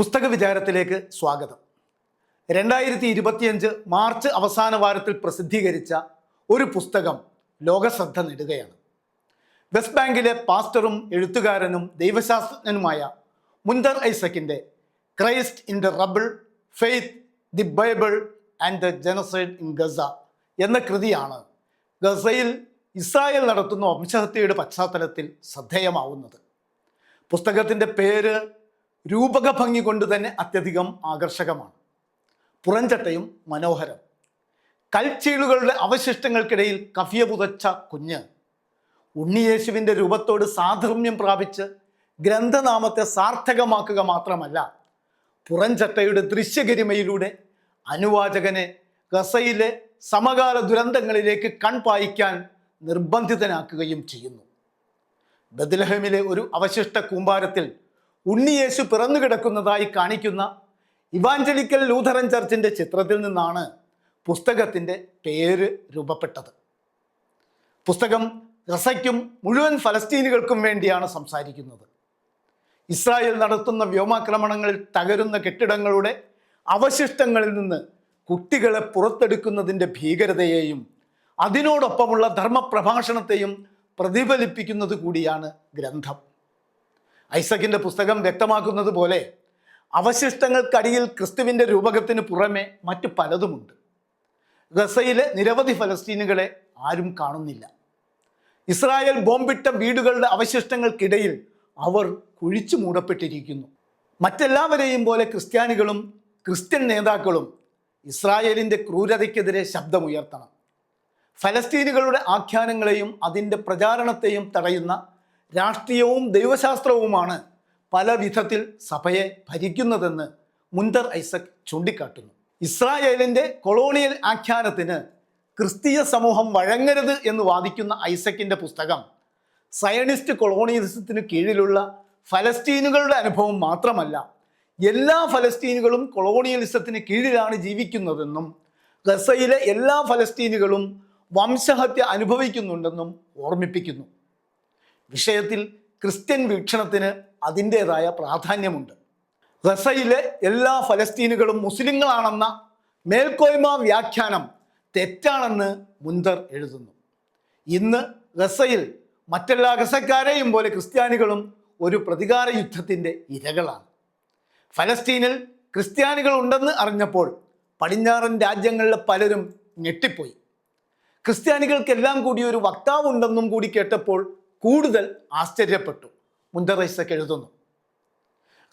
പുസ്തക വിചാരത്തിലേക്ക് സ്വാഗതം. രണ്ടായിരത്തി ഇരുപത്തിയഞ്ച് മാർച്ച് അവസാന വാരത്തിൽ പ്രസിദ്ധീകരിച്ച ഒരു പുസ്തകം ലോകശ്രദ്ധ നേടുകയാണ്. വെസ്റ്റ് ബാങ്കിലെ പാസ്റ്ററും എഴുത്തുകാരനും ദൈവശാസ്ത്രജ്ഞനുമായ Munther ഐസക്കിന്റെ Christ in the rubble faith the Bible and the genocide in Gaza എന്ന കൃതിയാണ് ഗസയിൽ ഇസ്രായേൽ നടത്തുന്ന വംശഹത്യയുടെ പശ്ചാത്തലത്തിൽ ശ്രദ്ധേയമാവുന്നത്. പുസ്തകത്തിന്റെ പേര് രൂപക ഭംഗി കൊണ്ട് തന്നെ അത്യധികം ആകർഷകമാണ്. പുറഞ്ചട്ടയും മനോഹരം. കൽച്ചീളുകളുടെ അവശിഷ്ടങ്ങൾക്കിടയിൽ കഫിയ പുതച്ച കുഞ്ഞ്. ഉണ്ണിയേശുവിന്റെ രൂപത്തോട് സാധർമ്യം പ്രാപിച്ച് ഗ്രന്ഥനാമത്തെ സാർത്ഥകമാക്കുക മാത്രമല്ല പുറഞ്ചട്ടയുടെ ദൃശ്യഗരിമയിലൂടെ അനുവാചകനെ ഗസയിലെ സമകാല ദുരന്തങ്ങളിലേക്ക് കൺപായിക്കാൻ നിർബന്ധിതനാക്കുകയും ചെയ്യുന്നു. ബദലഹമിലെ ഒരു അവശിഷ്ട കൂമ്പാരത്തിൽ ഉണ്ണിയേശു പിറന്നു കിടക്കുന്നതായി കാണിക്കുന്ന ഇവാഞ്ചലിക്കൽ ലൂഥറൻ ചർച്ചിന്റെ ചിത്രത്തിൽ നിന്നാണ് പുസ്തകത്തിന്റെ പേര് രൂപപ്പെട്ടത്. പുസ്തകം റസയ്ക്കും മുഴുവൻ ഫലസ്തീനുകൾക്കും വേണ്ടിയാണ് സംസാരിക്കുന്നത്. ഇസ്രായേൽ നടത്തുന്ന വ്യോമാക്രമണങ്ങളിൽ തകരുന്ന കെട്ടിടങ്ങളുടെ അവശിഷ്ടങ്ങളിൽ നിന്ന് കുട്ടികളെ പുറത്തെടുക്കുന്നതിന്റെ ഭീകരതയെയും അതിനോടൊപ്പമുള്ള ധർമ്മപ്രഭാഷണത്തെയും പ്രതിഫലിപ്പിക്കുന്നത് കൂടിയാണ് ഗ്രന്ഥം. ഐസക്കിന്റെ പുസ്തകം വ്യക്തമാക്കുന്നത് പോലെ അവശിഷ്ടങ്ങൾക്കടിയിൽ ക്രിസ്തുവിന്റെ രൂപകത്തിന് പുറമെ മറ്റു പലതുമുണ്ട്. ഗസയിലെ നിരവധി ഫലസ്തീനുകളെ ആരും കാണുന്നില്ല. ഇസ്രായേൽ ബോംബിട്ട വീടുകളുടെ അവശിഷ്ടങ്ങൾക്കിടയിൽ അവർ കുഴിച്ചു മൂടപ്പെട്ടിരിക്കുന്നു. മറ്റെല്ലാവരെയും പോലെ ക്രിസ്ത്യാനികളും ക്രിസ്ത്യൻ നേതാക്കളും ഇസ്രായേലിന്റെ ക്രൂരതയ്ക്കെതിരെ ശബ്ദമുയർത്തണം. ഫലസ്തീനുകളുടെ ആഖ്യാനങ്ങളെയും അതിന്റെ പ്രചാരണത്തെയും തടയുന്ന രാഷ്ട്രീയവും ദൈവശാസ്ത്രവുമാണ് പല വിധത്തിൽ സഭയെ ഭരിക്കുന്നതെന്ന് മുന്തർ ഐസക് ചൂണ്ടിക്കാട്ടുന്നു. ഇസ്രായേലിന്റെ കൊളോണിയൽ ആഖ്യാനത്തിന് ക്രിസ്തീയ സമൂഹം വഴങ്ങരുത് എന്ന് വാദിക്കുന്ന ഐസക്കിന്റെ പുസ്തകം സയണിസ്റ്റ് കൊളോണിയലിസത്തിന് കീഴിലുള്ള ഫലസ്തീനുകളുടെ അനുഭവം മാത്രമല്ല എല്ലാ ഫലസ്തീനുകളും കൊളോണിയലിസത്തിന് കീഴിലാണ് ജീവിക്കുന്നതെന്നും ഗസയിലെ എല്ലാ ഫലസ്തീനുകളും വംശഹത്യ അനുഭവിക്കുന്നുണ്ടെന്നും ഓർമ്മിപ്പിക്കുന്നു. വിഷയത്തിൽ ക്രിസ്ത്യൻ വീക്ഷണത്തിന് അതിന്റേതായ പ്രാധാന്യമുണ്ട്. ഗസയിലെ എല്ലാ ഫലസ്തീനുകളും മുസ്ലിങ്ങളാണെന്ന മേൽക്കോയ്മ വ്യാഖ്യാനം തെറ്റാണെന്ന് മുന്തർ എഴുതുന്നു. ഇന്ന് ഗസയിൽ മറ്റെല്ലാ ഗസക്കാരെയും പോലെ ക്രിസ്ത്യാനികളും ഒരു പ്രതികാര യുദ്ധത്തിന്റെ ഇരകളാണ്. ഫലസ്തീനിൽ ക്രിസ്ത്യാനികൾ ഉണ്ടെന്ന് അറിഞ്ഞപ്പോൾ പടിഞ്ഞാറൻ രാജ്യങ്ങളിലെ പലരും ഞെട്ടിപ്പോയി. ക്രിസ്ത്യാനികൾക്കെല്ലാം കൂടി ഒരു വക്താവ് ഉണ്ടെന്നും കൂടി കേട്ടപ്പോൾ കൂടുതൽ ആശ്ചര്യപ്പെട്ടു. മുന്തറൈസക്ക് എഴുതുന്നു.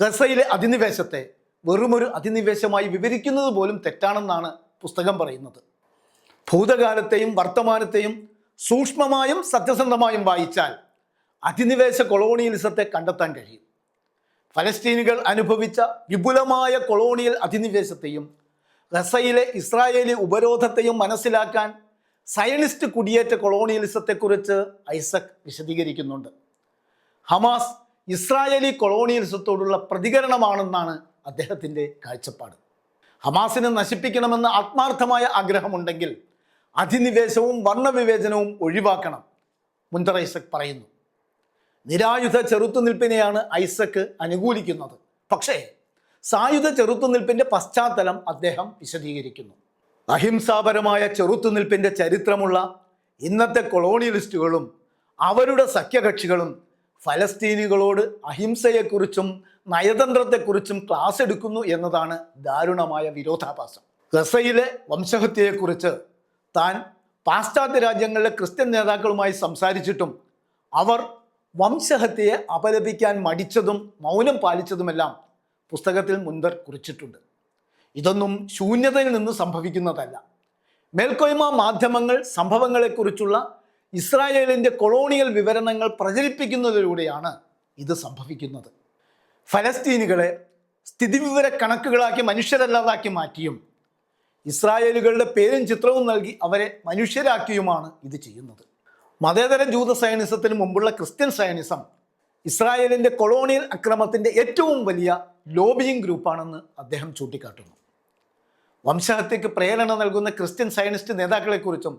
ഗസയിലെ അധിനിവേശത്തെ വെറുമൊരു അധിനിവേശമായി വിവരിക്കുന്നത് പോലും തെറ്റാണെന്നാണ് പുസ്തകം പറയുന്നത്. ഭൂതകാലത്തെയും വർത്തമാനത്തെയും സൂക്ഷ്മമായും സത്യസന്ധമായും വായിച്ചാൽ അധിനിവേശ കൊളോണിയലിസത്തെ കണ്ടെത്താൻ കഴിയും. ഫലസ്തീനുകൾ അനുഭവിച്ച വിപുലമായ കൊളോണിയൽ അധിനിവേശത്തെയും ഗസയിലെ ഇസ്രായേലി ഉപരോധത്തെയും മനസ്സിലാക്കാൻ സയനിസ്റ്റ് കുടിയേറ്റ കൊളോണിയലിസത്തെക്കുറിച്ച് ഐസക് വിശദീകരിക്കുന്നുണ്ട്. ഹമാസ് ഇസ്രായേലി കൊളോണിയലിസത്തോടുള്ള പ്രതികരണമാണെന്നാണ് അദ്ദേഹത്തിന്റെ കാഴ്ചപ്പാട്. ഹമാസിനെ നശിപ്പിക്കണമെന്ന് ആത്മാർത്ഥമായ ആഗ്രഹമുണ്ടെങ്കിൽ അധിനിവേശവും വർണവിവേചനവും ഒഴിവാക്കണം മുന്തർ ഐസക് പറയുന്നു. നിരായുധ ചെറുത്തുനിൽപ്പിനെയാണ് ഐസക്ക് അനുകൂലിക്കുന്നത്. പക്ഷേ സായുധ ചെറുത്തുനിൽപ്പിന്റെ പശ്ചാത്തലം അദ്ദേഹം വിശദീകരിക്കുന്നു. അഹിംസാപരമായ ചെറുത്തുനിൽപ്പിന്റെ ചരിത്രമുള്ള ഇന്നത്തെ കൊളോണിയലിസ്റ്റുകളും അവരുടെ സഖ്യകക്ഷികളും ഫലസ്തീനികളോട് അഹിംസയെക്കുറിച്ചും നയതന്ത്രത്തെക്കുറിച്ചും ക്ലാസ് എടുക്കുന്നു എന്നതാണ് ദാരുണമായ വിരോധാഭാസം. ഗസയിലെ വംശഹത്യയെക്കുറിച്ച് താൻ പാശ്ചാത്യ രാജ്യങ്ങളിലെ ക്രിസ്ത്യൻ നേതാക്കളുമായി സംസാരിച്ചിട്ടും അവർ വംശഹത്യയെ അപലപിക്കാൻ മടിച്ചതും മൗനം പാലിച്ചതുമെല്ലാം പുസ്തകത്തിൽ മുൻപർ കുറിച്ചിട്ടുണ്ട്. ഇതൊന്നും ശൂന്യതയിൽ നിന്ന് സംഭവിക്കുന്നതല്ല. മേൽക്കോയ്മ മാധ്യമങ്ങൾ സംഭവങ്ങളെക്കുറിച്ചുള്ള ഇസ്രായേലിന്റെ കൊളോണിയൽ വിവരണങ്ങൾ പ്രചരിപ്പിക്കുന്നതിലൂടെയാണ് ഇത് സംഭവിക്കുന്നത്. ഫലസ്തീനുകളെ സ്ഥിതിവിവര കണക്കുകളാക്കി മനുഷ്യരല്ലാതാക്കി മാറ്റിയും ഇസ്രായേലുകളുടെ പേരും ചിത്രവും നൽകി അവരെ മനുഷ്യരാക്കിയുമാണ് ഇത് ചെയ്യുന്നത്. മതേതര ജൂത സയനിസത്തിന് മുമ്പുള്ള ക്രിസ്ത്യൻ സയനിസം ഇസ്രായേലിന്റെ കൊളോണിയൽ അക്രമത്തിന്റെ ഏറ്റവും വലിയ ലോബിയിങ് ഗ്രൂപ്പാണെന്ന് അദ്ദേഹം ചൂണ്ടിക്കാട്ടുന്നു. വംശഹത്യക്ക് പ്രേരണ നൽകുന്ന ക്രിസ്ത്യൻ സയനിസ്റ്റ് നേതാക്കളെക്കുറിച്ചും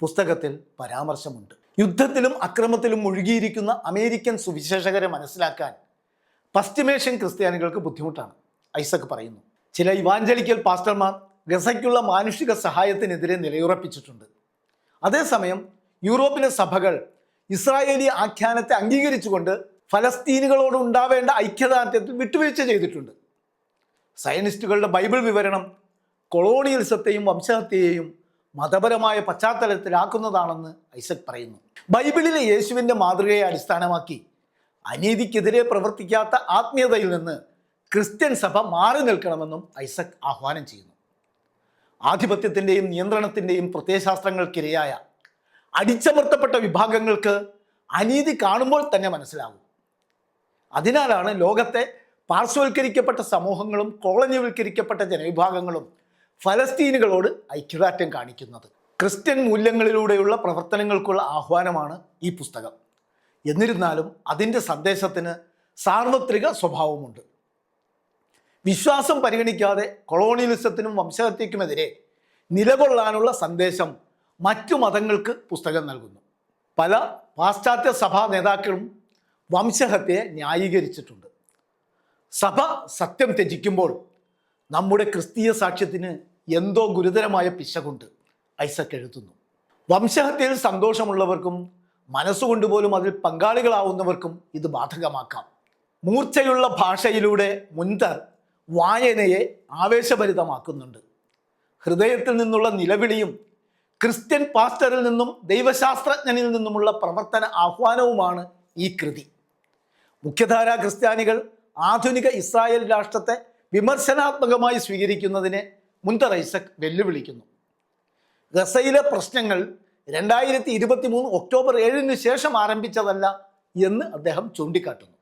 പുസ്തകത്തിൽ പരാമർശമുണ്ട്. യുദ്ധത്തിലും അക്രമത്തിലും മുഴുകിയിരിക്കുന്ന അമേരിക്കൻ സുവിശേഷകരെ മനസ്സിലാക്കാൻ പശ്ചിമേഷ്യൻ ക്രിസ്ത്യാനികൾക്ക് ബുദ്ധിമുട്ടാണ് ഐസക് പറയുന്നു. ചില ഇവാഞ്ചലിക്കൽ പാസ്റ്റർമാർ ഗസയ്ക്കുള്ള മാനുഷിക സഹായത്തിനെതിരെ നിലയുറപ്പിച്ചിട്ടുണ്ട്. അതേസമയം യൂറോപ്പിലെ സഭകൾ ഇസ്രായേലി ആഖ്യാനത്തെ അംഗീകരിച്ചുകൊണ്ട് ഫലസ്തീനുകളോട് ഉണ്ടാവേണ്ട ഐക്യദാർഢ്യത്തിൽ വിട്ടുവീഴ്ച ചെയ്തിട്ടുണ്ട്. സയനിസ്റ്റുകളുടെ ബൈബിൾ വിവരണം കൊളോണിയലിസത്തെയും വംശഹത്യയെയും മതപരമായ പശ്ചാത്തലത്തിലാക്കുന്നതാണെന്ന് ഐസക് പറയുന്നു. ബൈബിളിലെ യേശുവിന്റെ മാതൃകയെ അടിസ്ഥാനമാക്കി അനീതിക്കെതിരെ പ്രവർത്തിക്കാത്ത ആത്മീയതയിൽ നിന്ന് ക്രിസ്ത്യൻ സഭ മാറി നിൽക്കണമെന്നും ഐസക് ആഹ്വാനം ചെയ്യുന്നു. ആധിപത്യത്തിന്റെയും നിയന്ത്രണത്തിന്റെയും പ്രത്യയശാസ്ത്രങ്ങൾക്കിരയായ അടിച്ചമർത്തപ്പെട്ട വിഭാഗങ്ങൾക്ക് അനീതി കാണുമ്പോൾ തന്നെ മനസ്സിലാകും അതിനാലാണ് ലോകത്തെ പാർശ്വവൽക്കരിക്കപ്പെട്ട സമൂഹങ്ങളും കോളനിവൽക്കരിക്കപ്പെട്ട ജനവിഭാഗങ്ങളും ഫലസ്തീനുകളോട് ഐക്യദാർഢ്യം കാണിക്കുന്നത്. ക്രിസ്ത്യൻ മൂല്യങ്ങളിലൂടെയുള്ള പ്രവർത്തനങ്ങൾക്കുള്ള ആഹ്വാനമാണ് ഈ പുസ്തകം. എന്നിരുന്നാലും അതിന്റെ സന്ദേശത്തിന് സാർവത്രിക സ്വഭാവമുണ്ട്. വിശ്വാസം പരിഗണിക്കാതെ കൊളോണിയലിസത്തിനും വംശഹത്യക്കുമെതിരെ നിലകൊള്ളാനുള്ള സന്ദേശം മറ്റു മതങ്ങൾക്ക് പുസ്തകം നൽകുന്നു. പല പാശ്ചാത്യ സഭാ നേതാക്കളും വംശഹത്യയെ ന്യായീകരിച്ചിട്ടുണ്ട്. സഭ സത്യം ത്യജിക്കുമ്പോൾ നമ്മുടെ ക്രിസ്തീയ സാക്ഷ്യത്തിന് എന്തോ ഗുരുതരമായ പിശകുണ്ട്. ഐസക് എഴുതുന്നു. വംശഹത്യയിൽ സന്തോഷമുള്ളവർക്കും മനസ്സുകൊണ്ട് പോലും അതിൽ പങ്കാളികളാവുന്നവർക്കും ഇത് ബാധകമാക്കാം. മൂർച്ചയുള്ള ഭാഷയിലൂടെ മുൻതർ വായനയെ ആവേശഭരിതമാക്കുന്നുണ്ട്. ഹൃദയത്തിൽ നിന്നുള്ള നിലവിളിയും ക്രിസ്ത്യൻ പാസ്റ്ററിൽ നിന്നും ദൈവശാസ്ത്രജ്ഞനിൽ നിന്നുമുള്ള പ്രവർത്തന ആഹ്വാനവുമാണ് ഈ കൃതി. മുഖ്യധാരാ ക്രിസ്ത്യാനികൾ ആധുനിക ഇസ്രായേൽ രാഷ്ട്രത്തെ വിമർശനാത്മകമായി സ്വീകരിക്കുന്നതിനെ മുൻതർ ഐസക് വെല്ലുവിളിക്കുന്നു. ഗസയിലെ പ്രശ്നങ്ങൾ രണ്ടായിരത്തി ഇരുപത്തി മൂന്ന് ഒക്ടോബർ ഏഴിന് ശേഷം ആരംഭിച്ചതല്ല എന്ന് അദ്ദേഹം ചൂണ്ടിക്കാട്ടുന്നു.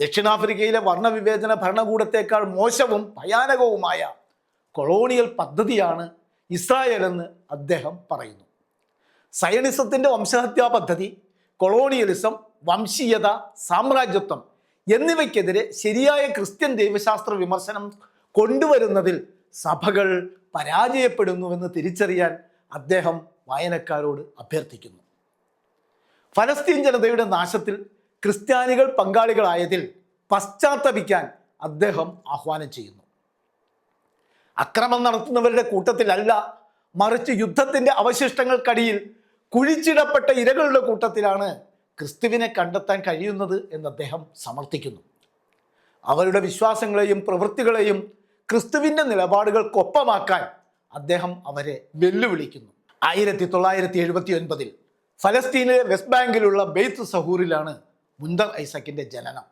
ദക്ഷിണാഫ്രിക്കയിലെ വർണവിവേചന ഭരണകൂടത്തേക്കാൾ മോശവും ഭയാനകവുമായ കൊളോണിയൽ പദ്ധതിയാണ് ഇസ്രായേൽ എന്ന് അദ്ദേഹം പറയുന്നു. സയനിസത്തിന്റെ വംശഹത്യാ പദ്ധതി കൊളോണിയലിസം വംശീയത സാമ്രാജ്യത്വം എന്നിവയ്ക്കെതിരെ ശരിയായ ക്രിസ്ത്യൻ ദൈവശാസ്ത്ര വിമർശനം കൊണ്ടുവരുന്നതിൽ സഭകൾ പരാജയപ്പെടുന്നുവെന്ന് തിരിച്ചറിയാൻ അദ്ദേഹം വായനക്കാരോട് അഭ്യർത്ഥിക്കുന്നു. ഫലസ്തീൻ ജനതയുടെ നാശത്തിൽ ക്രിസ്ത്യാനികൾ പങ്കാളികളായതിൽ പശ്ചാത്തപിക്കാൻ അദ്ദേഹം ആഹ്വാനം ചെയ്യുന്നു. അക്രമം നടത്തുന്നവരുടെ കൂട്ടത്തിലല്ല മറിച്ച് യുദ്ധത്തിന്റെ അവശിഷ്ടങ്ങൾക്കടിയിൽ കുഴിച്ചിടപ്പെട്ട ഇരകളുടെ കൂട്ടത്തിലാണ് ക്രിസ്തുവിനെ കണ്ടെത്താൻ കഴിയുന്നത് എന്ന് അദ്ദേഹം സമർത്ഥിക്കുന്നു. അവരുടെ വിശ്വാസങ്ങളെയും പ്രവൃത്തികളെയും ക്രിസ്തുവിന്റെ നിലപാടുകൾക്കൊപ്പമാക്കാൻ അദ്ദേഹം അവരെ വെല്ലുവിളിക്കുന്നു. ആയിരത്തി തൊള്ളായിരത്തി എഴുപത്തി ഒൻപതിൽ ഫലസ്തീനിലെ വെസ്റ്റ് ബാങ്കിലുള്ള ബെയ്ത്ത് സഹൂറിലാണ് മുന്തർ ഐസക്കിന്റെ ജനനം.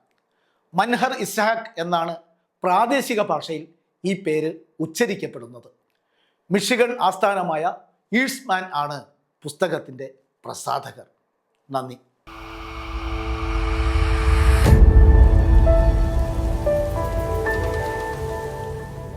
മൻഹർ ഇസ്ഹാഖ് എന്നാണ് പ്രാദേശിക ഭാഷയിൽ ഈ പേര് ഉച്ചരിക്കപ്പെടുന്നത്. മിഷിഗൺ ആസ്ഥാനമായ ഈഴ്സ്മാൻ ആണ് പുസ്തകത്തിന്റെ പ്രസാധകർ. നന്ദി.